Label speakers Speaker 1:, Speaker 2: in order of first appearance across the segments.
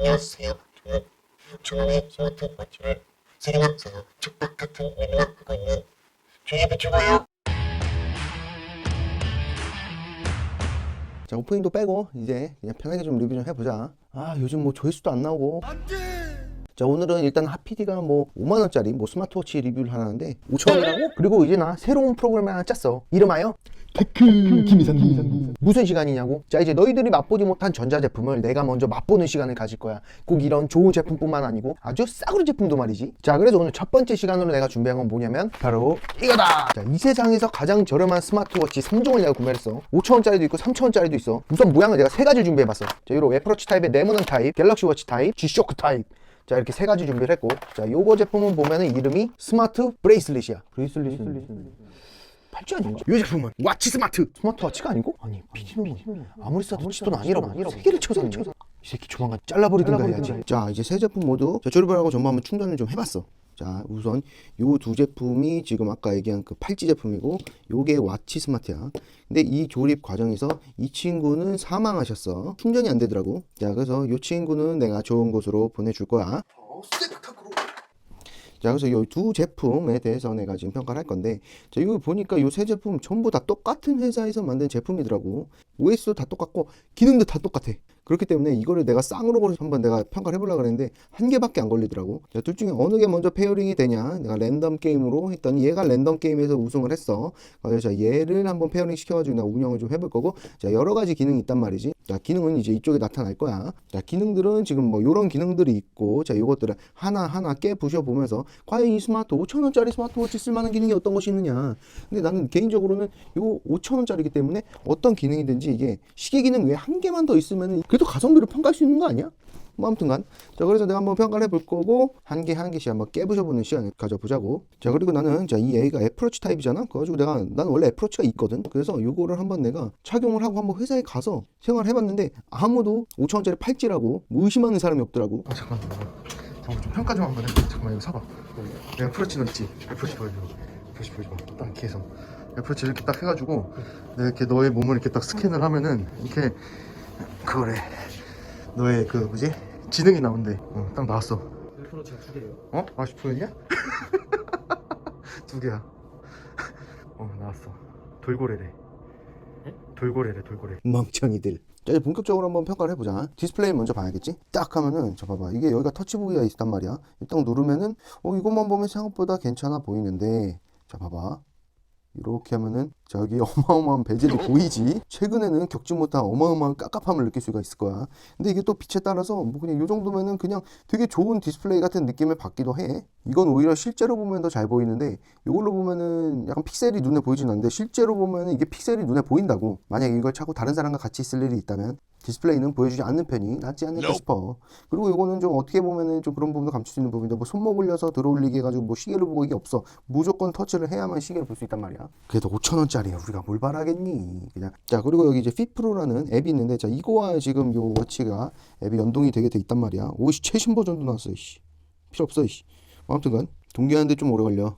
Speaker 1: 안녕하세요. 저는 중국의 스마트 워치를 세계만서 촉박 같은 의미와 하고 있는 중의 비추고요.
Speaker 2: 자 오프닝도 빼고 이제 그냥 편하게 좀 리뷰 좀 해보자 아 요즘 뭐 조회수도 안 나오고 자 오늘은 일단 하피디가 뭐 5만원짜리 뭐 스마트워치 리뷰를 하는데 5천원이라고? 그리고 이제 나 새로운 프로그램을 하나 짰어. 이름하여 테크 김이상님. 무슨 시간이냐고? 자 이제 너희들이 맛보지 못한 전자제품을 내가 먼저 맛보는 시간을 가질 거야. 꼭 이런 좋은 제품뿐만 아니고 아주 싸구려 제품도 말이지. 자 그래서 오늘 첫 번째 시간으로 내가 준비한 건 뭐냐면 바로 이거다! 자, 이 세상에서 가장 저렴한 스마트워치 3종을 내가 구매를 했어. 5천원짜리도 있고 3천원짜리도 있어. 우선 모양을 내가 세 가지 준비해봤어. 자 요로 애플워치 타입의 네모난 타입 갤럭시 워치 타입 G쇼크 타입 자 이렇게 세 가지 준비를 했고 자 요거 제품은 보면은 이름이 스마트 브레이슬릿이야. 브레이슬릿. 팔찌 아닌가? 이 제품은 와치 스마트. 스마트워치가 아니고? 아니 피디놈은 아무리 써도 치돈 아니라고. 세 개를 쳐서 이 새끼 조만간 잘라버리든가 해야지. 자 이제 세 제품 모두 자, 조립을 하고 전부 한번 충전을 좀 해봤어 자 우선 요 두 제품이 지금 아까 얘기한 그 팔찌 제품이고 요게 와치 스마트야. 근데 이 조립 과정에서 이 친구는 사망하셨어. 충전이 안 되더라고. 자 그래서 요 친구는 내가 좋은 곳으로 보내줄 거야. 자 그래서 이 두 제품에 대해서 내가 지금 평가를 할 건데 자 이거 보니까 이 세 제품 전부 다 똑같은 회사에서 만든 제품이더라고. OS도 다 똑같고 기능도 다 똑같아 그렇기 때문에 이거를 내가 쌍으로 한번 내가 평가를 해보려고 그랬는데 한 개밖에 안 걸리더라고. 자, 둘 중에 어느 게 먼저 페어링이 되냐? 내가 랜덤 게임으로 했더니 얘가 랜덤 게임에서 우승을 했어. 그래서 자, 얘를 한번 페어링 시켜가지고 내가 운영을 좀 해볼 거고. 자 여러 가지 기능이 있단 말이지. 자 기능은 이제 이쪽에 나타날 거야. 자 기능들은 지금 뭐 요런 기능들이 있고 자 요것들을 하나하나 깨 부셔 보면서 과연 이 스마트 5천원짜리 스마트워치 쓸만한 기능이 어떤 것이 있느냐. 근데 나는 개인적으로는 요 5천원짜리기 때문에 어떤 기능이든지 이게 시계 기능 외에 한 개만 더 있으면 그 래도 가성비를 평가할 수 있는 거 아니야? 뭐 아무튼간. 자 그래서 내가 한번 평가를 해볼 거고 한 개 한 개씩 한번 깨부셔보는 시간을 가져보자고. 자 그리고 나는 자이 A가 애플워치 타입이잖아. 그래가지고 내가 나는 원래 애플워치가 있거든. 그래서 요거를 한번 내가 착용을 하고 한번 회사에 가서 생활해봤는데 아무도 5천원짜리 팔찌라고 뭐 의심하는 사람이 없더라고. 아 잠깐만. 잠깐만 좀 평가 좀 한번 해 잠깐만 이거 사봐. 내 애플워치 너 있지? 애플워치 보여줘. 애플워치 보여줘. 딱 이렇게 해서. 애플워치 이렇게 딱 해가지고 내가 이렇게 너의 몸을 이렇게 딱 스캔을 하면은 이렇게 그거래. 너의 그 뭐지? 지능이 나온대. 어, 딱 나왔어.
Speaker 3: 애플워치가 두 개예요.
Speaker 2: 어? 아 10%였냐? 두 개야. 어 나왔어. 돌고래래.
Speaker 3: 네?
Speaker 2: 돌고래래 돌고래. 멍청이들. 자 이제 본격적으로 한번 평가를 해보자. 디스플레이 먼저 봐야겠지? 딱 하면은 저 봐봐. 이게 여기가 터치 부위가 있단 말이야. 일단 누르면은 어 이것만 보면 생각보다 괜찮아 보이는데. 자 봐봐 이렇게 하면은 저기 어마어마한 베젤이 보이지? 최근에는 겪지 못한 어마어마한 깝깝함을 느낄 수가 있을 거야. 근데 이게 또 빛에 따라서 뭐 그냥 이 정도면은 그냥 되게 좋은 디스플레이 같은 느낌을 받기도 해. 이건 오히려 실제로 보면 더 잘 보이는데 이걸로 보면은 약간 픽셀이 눈에 보이진 않는데 실제로 보면은 이게 픽셀이 눈에 보인다고. 만약에 이걸 차고 다른 사람과 같이 있을 일이 있다면 디스플레이는 보여주지 않는 편이 낫지 않을까 싶어. 그리고 이거는 좀 어떻게 보면은 좀 그런 부분도 감출 수 있는 부분인데 뭐 손목 올려서 들어올리게 해가지고 뭐 시계를 보고 이게 없어. 무조건 터치를 해야만 시계를 볼 수 있단 말이야. 그래도 5천 원짜리야. 우리가 뭘 바라겠니? 그냥. 자 그리고 여기 이제 핏프로라는 앱이 있는데 자 이거와 지금 요 워치가 앱이 연동이 되게 돼 있단 말이야. 오씨 최신 버전도 나왔어 씨. 필요 없어 씨. 뭐 아무튼간 동기화하는데 좀 오래 걸려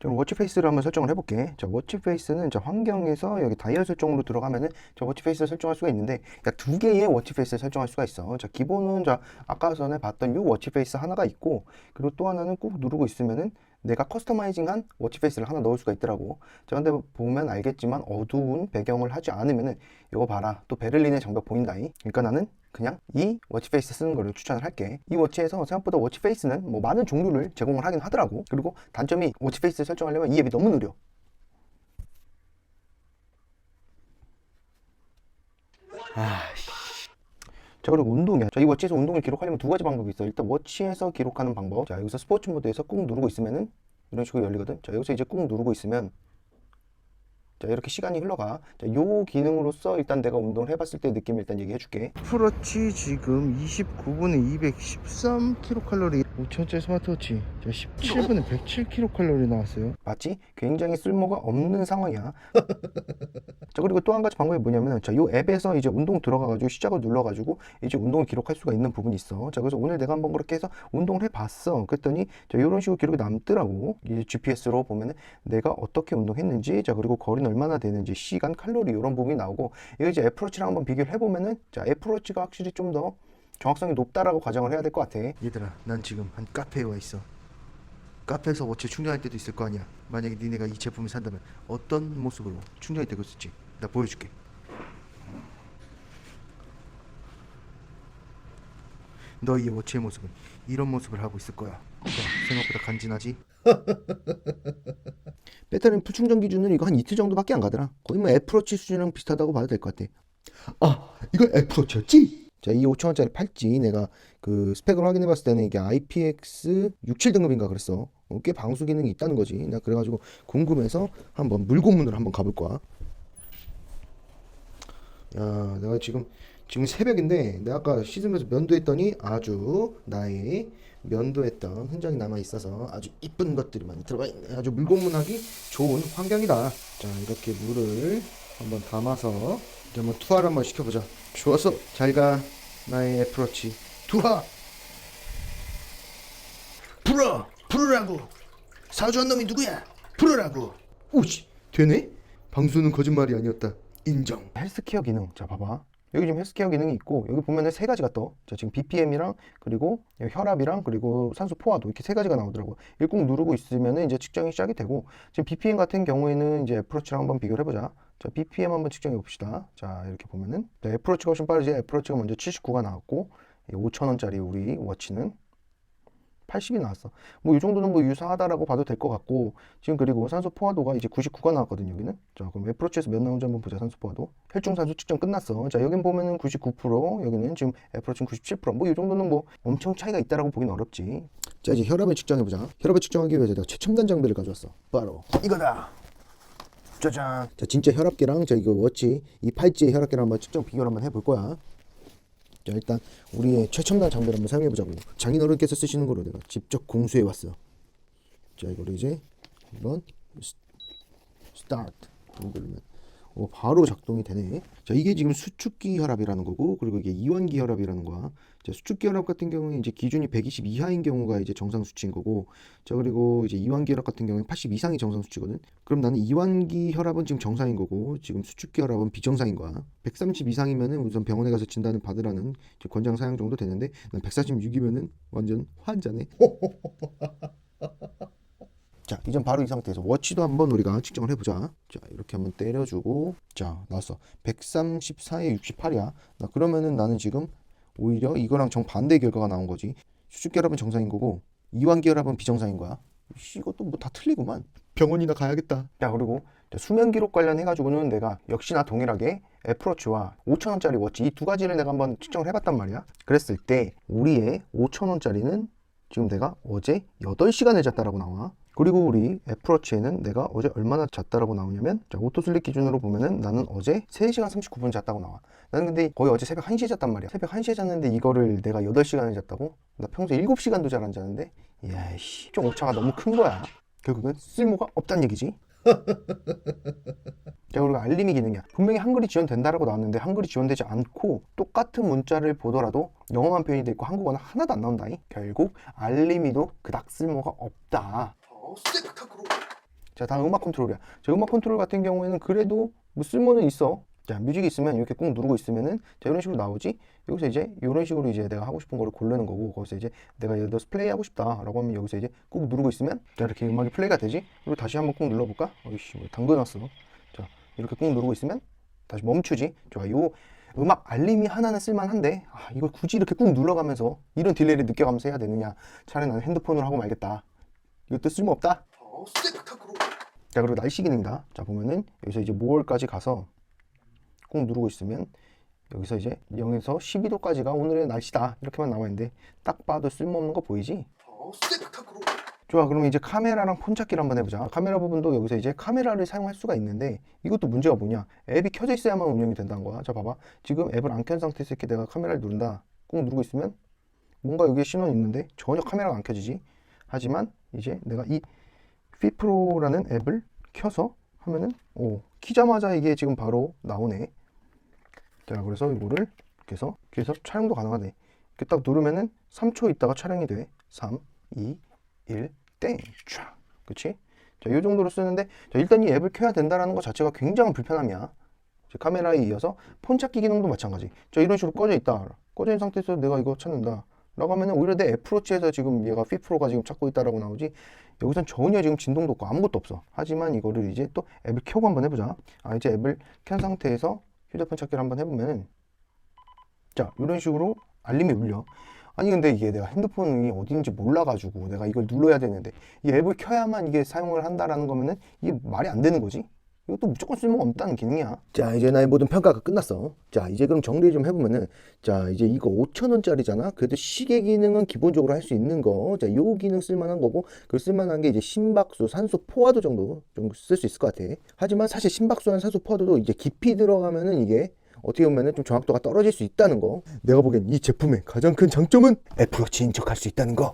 Speaker 2: 저는 워치 페이스를 한번 설정을 해볼게. 자, 워치 페이스는 자, 환경에서 여기 다이얼 설정으로 들어가면은 저 워치 페이스를 설정할 수가 있는데 약 두 개의 워치 페이스를 설정할 수가 있어. 자, 기본은 자, 아까 전에 봤던 이 워치 페이스 하나가 있고 그리고 또 하나는 꾹 누르고 있으면은 내가 커스터마이징한 워치 페이스를 하나 넣을 수가 있더라고. 자, 근데 보면 알겠지만 어두운 배경을 하지 않으면은 이거 봐라. 또 베를린의 장벽 보인다이. 그러니까 나는 그냥 이 워치 페이스 쓰는 거를 추천을 할게. 이 워치에서 생각보다 워치 페이스는 뭐 많은 종류를 제공을 하긴 하더라고. 그리고 단점이 워치 페이스 설정하려면 이 앱이 너무 느려. 자 그리고 운동이야. 자 이 워치에서 운동을 기록하려면 두 가지 방법이 있어. 일단 워치에서 기록하는 방법. 자 여기서 스포츠 모드에서 꾹 누르고 있으면은 이런 식으로 열리거든. 자 여기서 이제 꾹 누르고 있으면 자 이렇게 시간이 흘러가. 자 요 기능으로서 일단 내가 운동을 해봤을 때 느낌을 일단 얘기해 줄게. 프로치 지금 29분에 213kcal 5천원짜리. 스마트워치. 자 17분에 107kcal 나왔어요. 맞지? 굉장히 쓸모가 없는 상황이야. 자 그리고 또 한 가지 방법이 뭐냐면 자요 앱에서 이제 운동 들어가가지고 시작을 눌러가지고 이제 운동을 기록할 수가 있는 부분이 있어. 자 그래서 오늘 내가 한번 그렇게 해서 운동을 해봤어. 그랬더니 자 이런 식으로 기록이 남더라고. 이제 GPS로 보면은 내가 어떻게 운동했는지 자 그리고 거리는 얼마나 되는지 시간 칼로리 이런 부분이 나오고 이거 이제 애플워치랑 한번 비교를 해보면은 자 애플워치가 확실히 좀 더 정확성이 높다라고 가정을 해야 될 것 같아. 얘들아, 난 지금 한 카페에 와 있어. 카페에서 워치 충전할 때도 있을 거 아니야. 만약에 니네가 이 제품을 산다면 어떤 모습으로 충전이 되고 있을지 나 보여줄게. 너희의 워치의 모습은 이런 모습을 하고 있을 거야. 자, 생각보다 간지나지? 배터리 풀 충전 기준은 이거 한 이틀 정도밖에 안 가더라. 거의 뭐 애플워치 수준이랑 비슷하다고 봐도 될 것 같아. 아, 이거 애플워치였지? 자, 이 5천원짜리 팔찌 내가 그 스펙을 확인해 봤을 때는 이게 IPX 67 등급인가 그랬어. 어, 꽤 방수 기능이 있다는 거지. 나 그래가지고 궁금해서 한번 물고문으로 한번 가볼 거야. 야, 내가 지금 지금 새벽인데 내가 아까 씻으면서 면도했더니 아주 나의 면도했던 흔적이 남아 있어서 아주 이쁜 것들이 많이 들어가 있네. 아주 물고문하기 좋은 환경이다. 자, 이렇게 물을 한번 담아서 이제 한번 투하를 한번 시켜보자. 좋았어. 잘 가. 나의 애플워치. 투하. 불어. 불으라고. 사주한 놈이 누구야? 불으라고. 오씨. 되네? 방수는 거짓말이 아니었다. 인정. 헬스케어 기능. 자, 봐봐. 여기 지금 헬스케어 기능이 있고 여기 보면은 세 가지가 떠. 자, 지금 BPM이랑 그리고 혈압이랑 그리고 산소 포화도 이렇게 세 가지가 나오더라고. 이걸 꼭 누르고 있으면은 이제 측정이 시작이 되고 지금 BPM 같은 경우에는 이제 애플워치랑 한번 비교를 해보자. 자, BPM 한번 측정해 봅시다. 자, 이렇게 보면은 자, 애플워치가 훨씬 빠르지. 애플워치가 먼저 79가 나왔고 5,000원짜리 우리 워치는 80이 나왔어. 뭐 이 정도는 뭐 유사하다라고 봐도 될 것 같고 지금 그리고 산소 포화도가 이제 99가 나왔거든요. 여기는. 자, 그럼 애플워치에서 몇 나오는지 한번 보자. 산소 포화도. 혈중 산소 측정 끝났어. 자, 여긴 보면은 99%, 여기는 지금 애플워치는 97%. 뭐 이 정도는 뭐 엄청 차이가 있다라고 보긴 어렵지. 자, 이제 혈압을 측정해 보자. 혈압을 측정하기 위해서 내가 최첨단 장비를 가져왔어. 바로 이거다. 짜잔. 자, 진짜 혈압계랑 자 이거 워치 이 팔찌의 혈압계랑 한번 측정 비교를 한번 해볼 거야. 자, 일단 우리의 최첨단 장비를 한번 사용해 보자고. 장인어른께서 쓰시는 거로 내가 직접 공수해 왔어. 자, 이거를 이제 한번 스- 스타트 누르면 어, 바로 작동이 되네. 자, 이게 지금 수축기 혈압이라는 거고, 그리고 이게 이완기 혈압이라는 거야. 자, 수축기 혈압 같은 경우에 이제 기준이 120 이하인 경우가 이제 정상 수치인 거고, 자, 그리고 이제 이완기 혈압 같은 경우에 80 이상이 정상 수치거든. 그럼 나는 이완기 혈압은 지금 정상인 거고, 지금 수축기 혈압은 비정상인 거야. 130 이상이면은 우선 병원에 가서 진단을 받으라는 권장 사양 정도 되는데, 난 146이면은 완전 환자네. 자, 이젠 바로 이 상태에서 워치도 한번 우리가 측정을 해보자. 자, 이렇게 한번 때려주고, 자, 나왔어. 134에 68이야. 나 그러면은 나는 지금 오히려 이거랑 정반대의 결과가 나온 거지. 수축 결합은 정상인 거고, 이완 결합은 비정상인 거야. 씨, 이것도 뭐 다 틀리구만. 병원이나 가야겠다. 자, 그리고 자, 수면 기록 관련해가지고는 내가 역시나 동일하게 애플워치와 5천원짜리 워치 이 두 가지를 내가 한번 측정을 해봤단 말이야. 그랬을 때 우리의 5천원짜리는 지금 내가 어제 8시간을 잤다라고 나와. 그리고 우리 애플워치에는 내가 어제 얼마나 잤다라고 나오냐면 자, 오토슬립 기준으로 보면은 나는 어제 3시간 39분 잤다고 나와. 나는 근데 거의 어제 새벽 1시에 잤단 말이야. 새벽 1시에 잤는데 이거를 내가 8시간을 잤다고? 나 평소에 7시간도 잘 안 자는데 이야 씨, 좀 오차가 너무 큰 거야. 결국은 쓸모가 없다는 얘기지. 자 그리고 알림이 기능이야 분명히 한글이 지원된다라고 나왔는데 한글이 지원되지 않고 똑같은 문자를 보더라도 영어만 표현이 돼 있고 한국어는 하나도 안 나온다니 결국 알림이도 그닥 쓸모가 없다 자 다음 음악 컨트롤이야. 자 음악 컨트롤 같은 경우에는 그래도 뭐 쓸모는 있어. 자 뮤직이 있으면 이렇게 꾹 누르고 있으면은 자 이런 식으로 나오지. 여기서 이제 이런 식으로 이제 내가 하고 싶은 거를 고르는 거고 거기서 이제 내가 예를 들어서 플레이 하고 싶다라고 하면 여기서 이제 꾹 누르고 있으면 자 이렇게 음악이 플레이가 되지. 그리고 다시 한번 꾹 눌러 볼까? 어이씨 뭐 당근 왔어. 자 이렇게 꾹 누르고 있으면 다시 멈추지. 좋아 요. 음악 알림이 하나는 쓸만한데 아, 이걸 굳이 이렇게 꾹 눌러가면서 이런 딜레이를 느껴가면서 해야 되느냐. 차라리 나는 핸드폰으로 하고 말겠다 이것도 쓸모없다? 자 그리고 날씨 기능이다. 자 보면은 여기서 이제 5월까지 가서 꾹 누르고 있으면 여기서 이제 0에서 12도까지가 오늘의 날씨다. 이렇게만 나와 있는데 딱 봐도 쓸모없는 거 보이지? 좋아 그럼 이제 카메라랑 폰 찾기를 한번 해보자. 카메라 부분도 여기서 이제 카메라를 사용할 수가 있는데 이것도 문제가 뭐냐? 앱이 켜져 있어야만 운영이 된다는 거야. 자 봐봐. 지금 앱을 안 켠 상태에서 이렇게 내가 카메라를 누른다. 꾹 누르고 있으면 뭔가 여기에 신호는 있는데 전혀 카메라가 안 켜지지 하지만 이제 내가 이 피프로라는 앱을 켜서 하면은 오 키자마자 이게 지금 바로 나오네 자 그래서 이거를 이렇게 해서 이렇게 촬영도 가능하네 이렇게 딱 누르면은 3초 있다가 촬영이 돼 3, 2, 1, 땡! 촥! 그치? 자, 이 정도로 쓰는데 자, 일단 이 앱을 켜야 된다는 것 자체가 굉장한 불편함이야 카메라에 이어서 폰 찾기 기능도 마찬가지 자 이런 식으로 꺼져 있다 꺼져 있는 상태에서 내가 이거 찾는다. 라고 하면은 오히려 내 애플워치에서 지금 얘가 피프로가 지금 찾고 있다라고 나오지 여기선 전혀 지금 진동도 없고 아무것도 없어. 하지만 이거를 이제 또 앱을 켜고 한번 해보자. 아 이제 앱을 켠 상태에서 휴대폰 찾기를 한번 해보면은 자 이런 식으로 알림이 울려. 아니 근데 이게 내가 핸드폰이 어디인지 몰라가지고 내가 이걸 눌러야 되는데 이 앱을 켜야만 이게 사용을 한다라는 거면은 이게 말이 안 되는 거지. 이것도 무조건 쓸모가 없다는 기능이야. 자, 이제 나의 모든 평가가 끝났어. 자, 이제 그럼 정리 좀 해보면은, 자, 이제 이거 5,000원짜리잖아? 그래도 시계 기능은 기본적으로 할 수 있는 거. 자, 요 기능 쓸만한 거고, 그 쓸만한 게 이제 심박수, 산소 포화도 정도 좀 쓸 수 있을 것 같아. 하지만 사실 심박수랑 산소 포화도도 이제 깊이 들어가면은 이게 어떻게 보면은 좀 정확도가 떨어질 수 있다는 거. 내가 보기엔 이 제품의 가장 큰 장점은 애플워치인 척할 수 있다는 거.